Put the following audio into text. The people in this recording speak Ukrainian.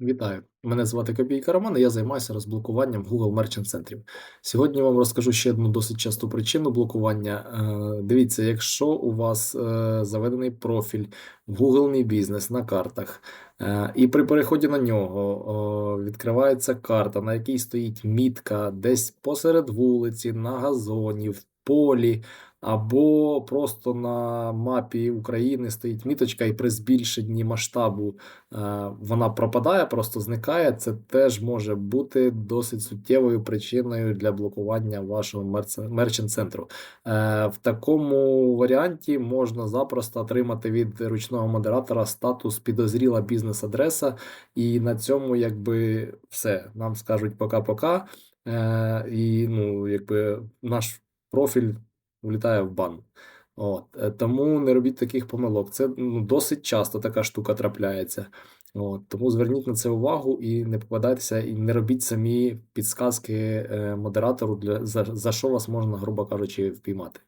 Вітаю! Мене звати Копійка Роман, і я займаюся розблокуванням Google Merchant центрів. Сьогодні вам розкажу ще одну досить часту причину блокування. Е, Дивіться, якщо у вас е, заведений профіль в Google Мій бізнес на картах, е, і при переході на нього відкривається карта, на якій стоїть мітка десь посеред вулиці, на газоні, в полі. Або просто на мапі України стоїть міточка, і при збільшенні масштабу е, вона пропадає, просто зникає. Це теж може бути досить суттєвою причиною для блокування вашого мерчант центру. Е, В такому варіанті можна запросто отримати від ручного модератора статус підозріла бізнес-адреса, і на цьому якби все. Нам скажуть пока-пока. Е, І ну, якби наш профіль влітає в бан. От. е, Тому не робіть таких помилок. Це ну, досить часто така штука трапляється. От. Тому зверніть на це увагу і не попадайтеся, і не робіть самі підсказки е, модератору, для, за, за що вас можна, грубо кажучи, впіймати.